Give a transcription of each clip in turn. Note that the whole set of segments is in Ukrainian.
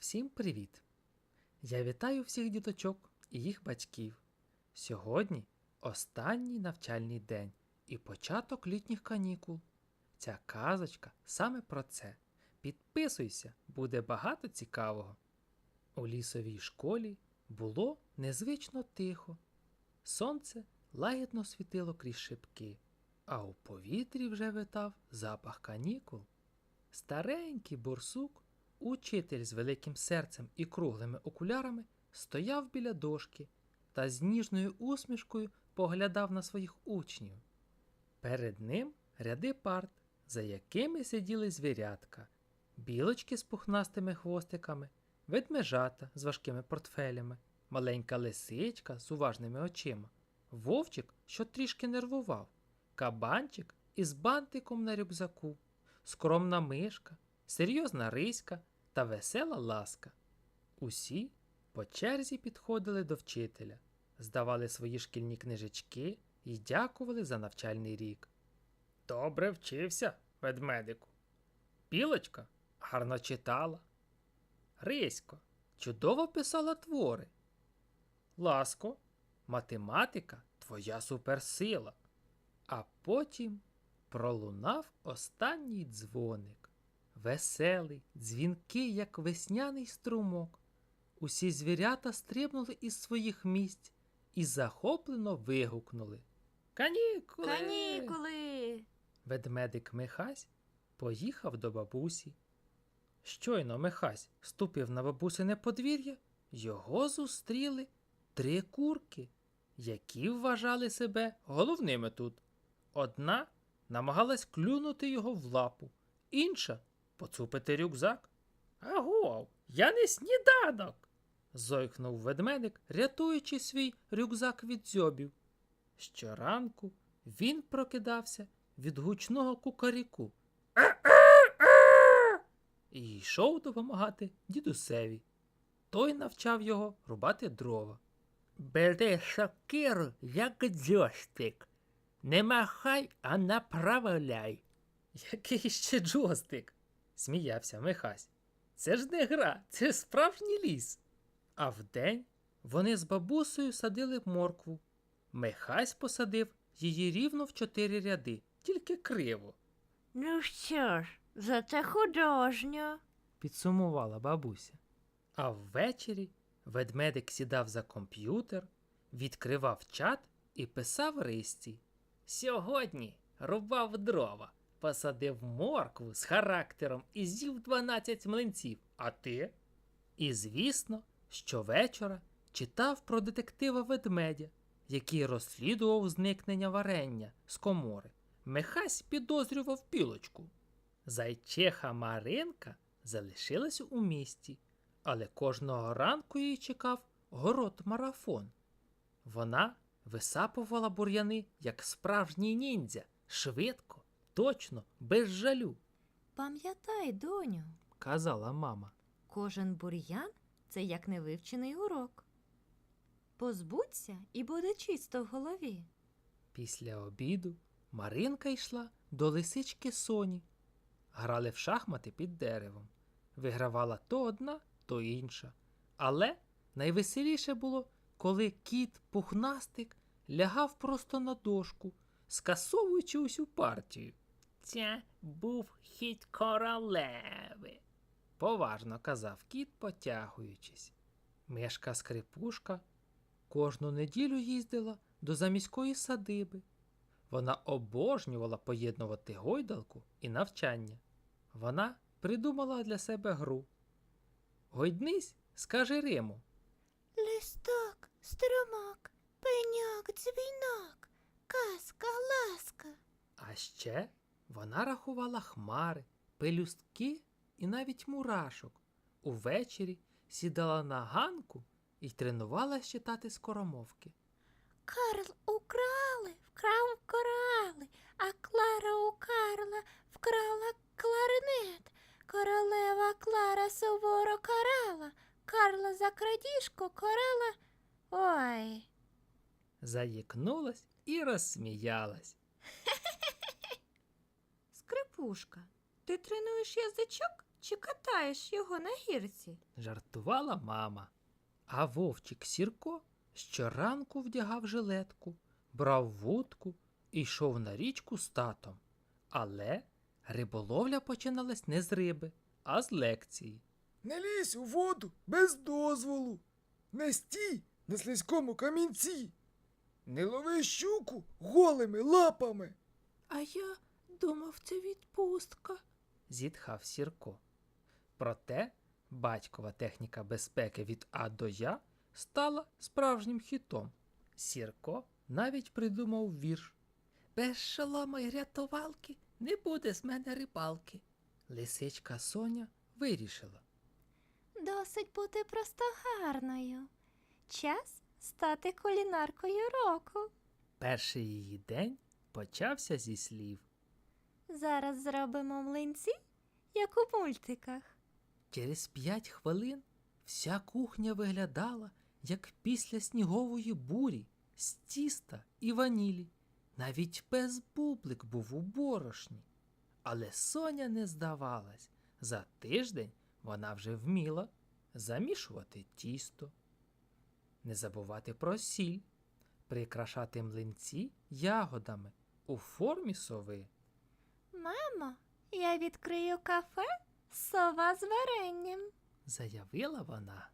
Всім привіт! Я вітаю всіх діточок і їх батьків. Сьогодні останній навчальний день і початок літніх канікул. Ця казочка саме про це. Підписуйся, буде багато цікавого. У лісовій школі було незвично тихо. Сонце лагідно світило крізь шибки, а у повітрі вже витав запах канікул. Старенький борсук Учитель з великим серцем і круглими окулярами стояв біля дошки та з ніжною усмішкою поглядав на своїх учнів. Перед ним ряди парт, за якими сиділи звірятка, білочки з пухнастими хвостиками, ведмежата з важкими портфелями, маленька лисичка з уважними очима, вовчик, що трішки нервував, кабанчик із бантиком на рюкзаку, скромна мишка, серйозна риська та весела ласка. Усі по черзі підходили до вчителя, здавали свої шкільні книжечки і дякували за навчальний рік. Добре вчився, ведмедику. Білочка гарно читала. Рисько чудово писала твори. Ласко, математика твоя суперсила. А потім пролунав останній дзвоник веселий, дзвінкий, як весняний струмок. Усі звірята стрибнули із своїх місць і захоплено вигукнули. Канікули! Канікули. Ведмедик Михась поїхав до бабусі. Щойно Михась ступив на бабусине подвір'я, його зустріли три курки, які вважали себе головними тут. Одна намагалась клюнути його в лапу, інша поцупити рюкзак. Агов, я не сніданок. зойкнув ведмедик, рятуючи свій рюкзак від дзьобів. Щоранку він прокидався від гучного кукаріку і йшов допомагати дідусеві. Той навчав його рубати дрова. Бери сокиру, як джойстик. Не махай, а направляй. Який ще джойстик? Сміявся Михась. Це ж не гра, це справжній ліс. А вдень вони з бабусею садили моркву. Михась посадив її рівно в чотири ряди, тільки криво, Ну що ж, зате художньо. підсумувала бабуся. А ввечері ведмедик сідав за комп'ютер, відкривав чат і писав ристі. Сьогодні рубав дрова, посадив моркву з характером і з'їв 12 млинців. А ти? І звісно, щовечора читав про детектива ведмедя, який розслідував зникнення варення з комори. Михась підозрював пілочку. Зайчиха Маринка залишилась у місті, але кожного ранку її чекав город марафон. Вона висапувала бур'яни, як справжній ніндзя, швидко, точно, без жалю, Пам'ятай, доню, казала мама. кожен бур'ян це як невивчений урок. Позбудься і буде чисто в голові. Після обіду Маринка йшла до лисички Соні. Грали в шахмати під деревом. Вигравала то одна, то інша. Але найвеселіше було, коли кіт пухнастик лягав просто на дошку, скасовуючи усю партію. Це був хід королеви, поважно казав кіт, потягуючись. Мешка скрипушка кожну неділю їздила до заміської садиби. Вона обожнювала поєднувати гойдалку і навчання. Вона придумала для себе гру. Гойднись, скажи Риму. Листок, струмок, пеньок, дзвінок, казка, ласка. А ще вона рахувала хмари, пелюстки і навіть мурашок. Увечері сідала на ганку і тренувалась читати скоромовки. Карл украли, вкрав корали, а Клара у Карла вкрала кларнет. Королева Клара суворо карала, Карла за крадіжку карала. Ой. Заїкнулась і розсміялась. Скрипушка, ти тренуєш язичок чи катаєш його на гірці? жартувала мама. А вовчик Сірко щоранку вдягав жилетку, брав вудку і йшов на річку з татом. Але риболовля починалась не з риби, а з лекції. Не лізь у воду без дозволу. Не стій на слизькому камінці. Не лови щуку голими лапами. А я думав, це відпустка, зітхав Сірко. Проте батькова техніка безпеки від А до Я стала справжнім хітом. Сірко навіть придумав вірш. Без шолома й рятувалки не буде з мене рибалки. Лисичка Соня вирішила. Досить бути просто гарною. Час стати кулінаркою року. Перший її день почався зі слів. Зараз зробимо млинці, як у мультиках. Через п'ять хвилин вся кухня виглядала, як після снігової бурі, з тіста і ванілі. Навіть пес бублик був у борошні. Але Соня не здавалась. За тиждень вона вже вміла замішувати тісто, не забувати про сіль, прикрашати млинці ягодами у формі сови. Мамо, я відкрию кафе сова з варенням. заявила вона.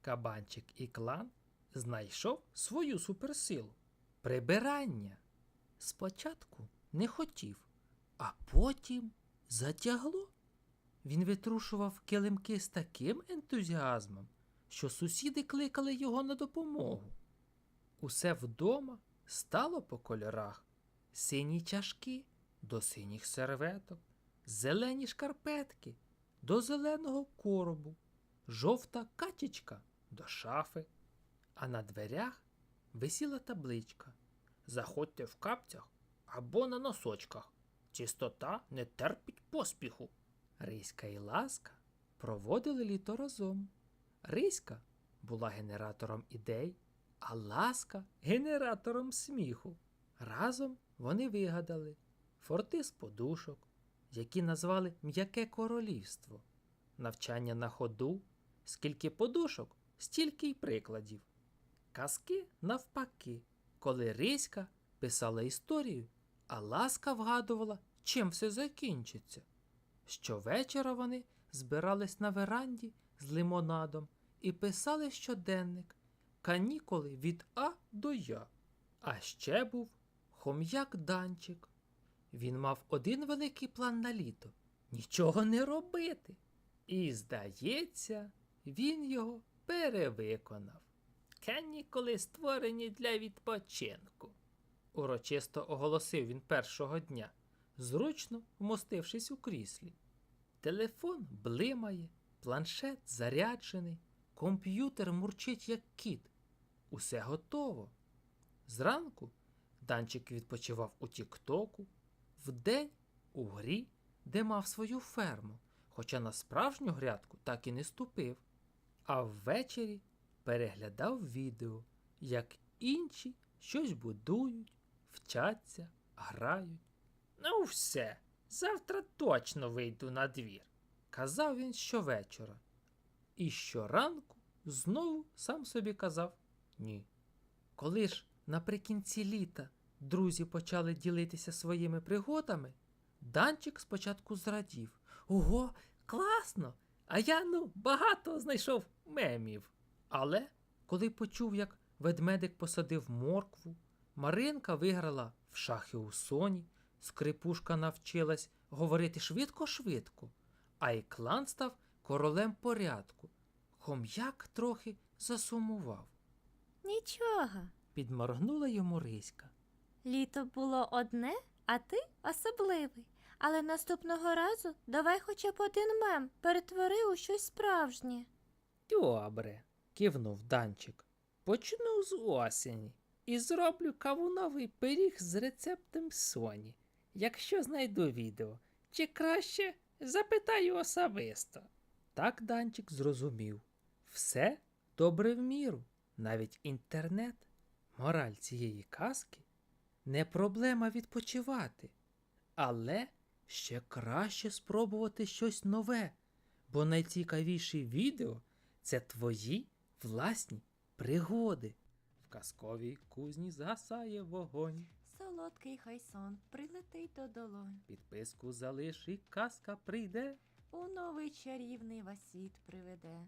Кабанчик і клан знайшов свою суперсилу прибирання. Спочатку не хотів, а потім затягло. Він витрушував килимки з таким ентузіазмом, що сусіди кликали його на допомогу. Усе вдома стало по кольорах: сині чашки до синіх серветок, зелені шкарпетки до зеленого коробу, жовта качечка до шафи, а на дверях висіла табличка. Заходьте в капцях або на носочках. Чистота не терпить поспіху. Риська і Ласка проводили літо разом. Риська була генератором ідей, а Ласка генератором сміху. Разом вони вигадали форти з подушок, які назвали М'яке королівство, навчання на ходу, скільки подушок, стільки й прикладів. Казки навпаки, коли Риська писала історію, а ласка вгадувала, чим все закінчиться. Щовечора вони збирались на веранді з лимонадом і писали щоденник канікули від А до Я. А ще був хом'як Данчик. Він мав один великий план на літо нічого не робити. І, здається, він його перевиконав. Канікули створені для відпочинку, урочисто оголосив він першого дня, зручно вмостившись у кріслі. Телефон блимає, планшет заряджений, комп'ютер мурчить, як кіт. Усе готово. Зранку Данчик відпочивав у Тіктоку, вдень у грі, де мав свою ферму, хоча на справжню грядку так і не ступив. А ввечері переглядав відео, як інші щось будують, вчаться, грають. Ну, все, завтра точно вийду на двір, казав він щовечора. І щоранку знову сам собі казав ні. Коли ж наприкінці літа друзі почали ділитися своїми пригодами, Данчик спочатку зрадів. Ого, класно! А я ну багато знайшов мемів. Але коли почув, як ведмедик посадив моркву, Маринка виграла в шахи у соні, скрипушка навчилась говорити швидко-швидко, а Іклан став королем порядку. Хом'як трохи засумував. Нічого. Підморгнула йому Риська. Літо було одне, а ти особливий. Але наступного разу давай хоча б один мем перетвори у щось справжнє. Добре, кивнув Данчик. Почну з осені і зроблю кавуновий пиріг з рецептом соні, якщо знайду відео, чи краще запитаю особисто. Так Данчик зрозумів. Все добре в міру, навіть інтернет. Мораль цієї казки не проблема відпочивати, але ще краще спробувати щось нове, бо найцікавіші відео це твої власні пригоди. В казковій кузні згасає вогонь. Солодкий хай сон прилетить до долонь. Підписку залиш і казка прийде. У новий чарівний вас світ приведе.